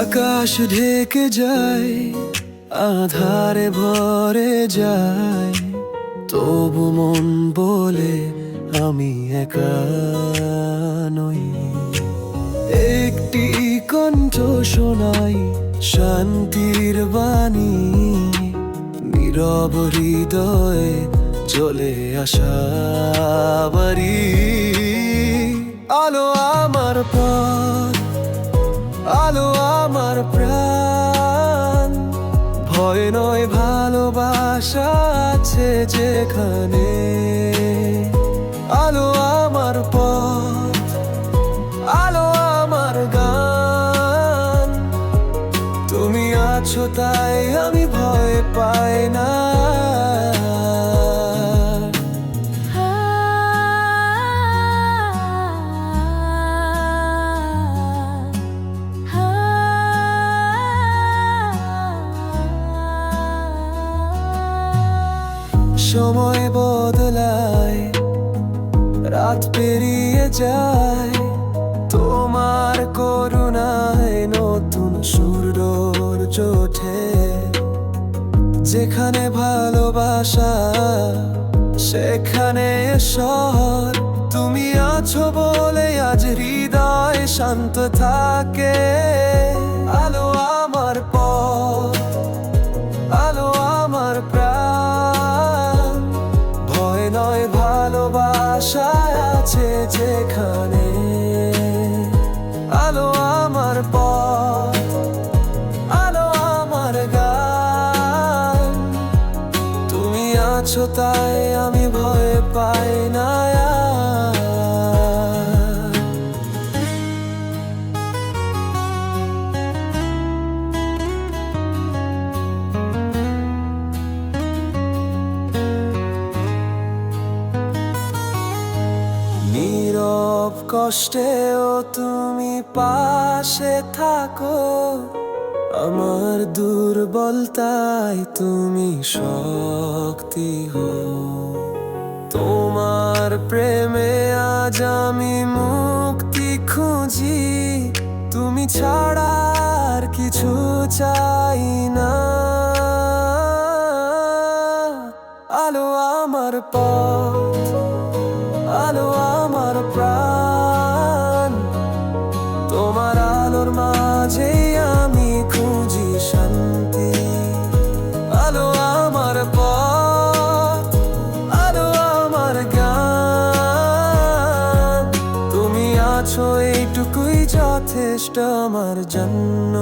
আকাশ ঢেকে যায়, আধারে ভরে যায়। তবু মন বলে আমি একা নই। একটি কণ্ঠ শোনাই শান্তির বাণী। নীরব হৃদয়ে চলে আসা বাড়ি। ভয় নয়, ভালোবাসা আছে যেখানে। আলো আমার পথ, আলো আমার গান। তুমি আছো তাই আমি সময় বদলায়, রাত পেরিয়ে যায়। তোমার করুণায় নতুন সূর্য ওঠে যেখানে ভালোবাসা, সেখানে শহর। তুমি আছো বলে আজ হৃদয় শান্ত থাকে। ভালোবাসা আছে যেখানে আলো আমার পথ, আলো আমার গান। তুমি আছো তাই আমি ভয় পাই না নীরব কষ্টেও তুমি পাশে থাকো। আমার দুর্বলতায় তুমি শক্তি হো তোমার প্রেমে আজ আমি মুক্তি খুঁজি। তুমি ছাড়া আর কিছু চাই না। আলো আমার পথ। আলোর মাঝে আমি খুঁজি শান্তি। আলো আমার পথ, আলো আমার গান। তুমি আছো এইটুকুই যথেষ্ট আমার জন্য।